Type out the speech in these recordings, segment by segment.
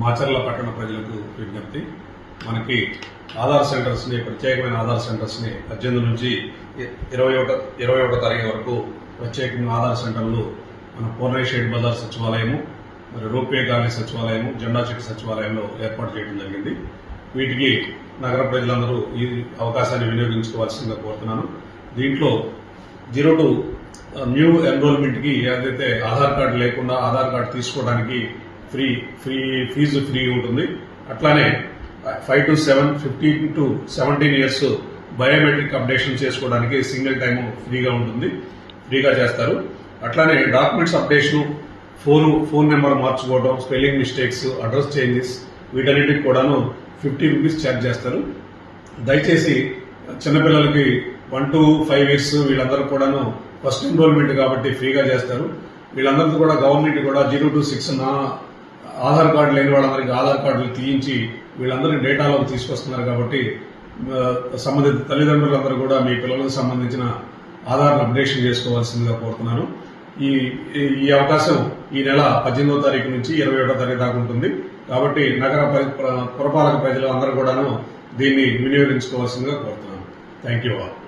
మాచర్ల పట్టణ ప్రజలకు విజ్ఞప్తి. మనకి ఆధార్ సెంటర్స్ని ప్రత్యేకమైన ఆధార్ సెంటర్స్ని పద్దెనిమిది నుంచి ఇరవై ఒకట ఇరవై ఒకటో తారీఖు వరకు ప్రత్యేకమైన ఆధార్ సెంటర్లు మన పూర్ణయ్య షేడ్ బజార్ సచివాలయము మరి రూపే గాంధీ సచివాలయము జెండా చెట్టు సచివాలయంలో ఏర్పాటు చేయడం జరిగింది. వీటికి నగర ప్రజలందరూ ఈ అవకాశాన్ని వినియోగించుకోవాల్సిందిగా కోరుతున్నాను. దీంట్లో జీరో టు న్యూ ఎన్రోల్మెంట్కి ఏదైతే ఆధార్ కార్డు లేకుండా ఆధార్ కార్డు తీసుకోవడానికి ఫ్రీ ఫ్రీ ఫీజు ఫ్రీ ఉంటుంది. అట్లానే five to seven fifteen to seventeen years biometric updation చేసుకోవడానికి సింగిల్ టైం ఫ్రీగా ఉంటుంది. ఫ్రీగా చేస్తారు. అట్లానే documents updation phone phone number మార్చుకోవడం స్పెల్లింగ్ మిస్టేక్స్ అడ్రస్ చేంజెస్ వీటన్నిటికి కూడాను ఫిఫ్టీ రూపీస్ ఛార్జ్ చేస్తారు. దయచేసి చిన్నపిల్లలకి వన్ టు ఫైవ్ ఇయర్స్ వీళ్ళందరూ కూడాను ఫస్ట్ ఎన్రోల్మెంట్ కాబట్టి ఫ్రీగా చేస్తారు. వీళ్ళందరికీ కూడా గవర్నమెంట్ కూడా జీరో టు సిక్స్ నా ఆధార్ కార్డు లేని వాళ్ళందరికీ ఆధార్ కార్డులు తీయించి వీళ్ళందరినీ డేటాలోకి తీసుకొస్తున్నారు కాబట్టి సంబంధిత తల్లిదండ్రులందరూ కూడా మీ పిల్లలకు సంబంధించిన ఆధార్ను అప్డేషన్ చేసుకోవాల్సిందిగా కోరుతున్నాను. ఈ ఈ- అవకాశం ఈ నెల పద్దెనిమిదో తారీఖు నుంచి ఇరవై ఒకటో తారీఖు దాకా ఉంటుంది. కాబట్టి నగర పరి- పురపాలక ప్రజలు అందరూ కూడాను దీన్ని వినియోగించుకోవాల్సిందిగా కోరుతున్నాను. Thank you all.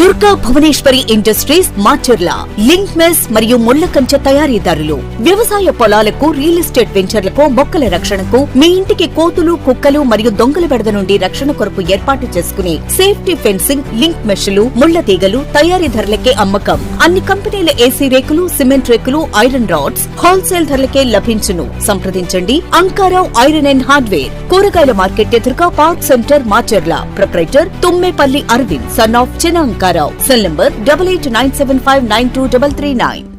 Durga Bhuvaneshwari industries Macherla link mesh మరియు ముళ్ళ కంచె తయారీదారులు. వ్యవసాయ పొలాలకు రియల్ ఎస్టేట్ వెంచర్లకు మొక్కల రక్షణకు మీ ఇంటికి కోతులు కుక్కలు మరియు దొంగల బెడద నుండి రక్షణ కొరకు ఏర్పాటు చేసుకునే సేఫ్టీ ఫెన్సింగ్ లింక్ మెష్లు ముళ్ళ తీగలు తయారీ ధరలకే అమ్మకం. అన్ని కంపెనీల ఏసీ రేకులు సిమెంట్ రేకులు ఐరన్ రాడ్స్ హోల్సేల్ ధరలకే లభించును. సంప్రదించండి. Ankarao iron and hardware. కూరగాయల మార్కెట్ ఎదురుగా park centre Macherla. Proprietor Tummepalli Aravind son of Chinna cell number double eight nine seven five nine two double three nine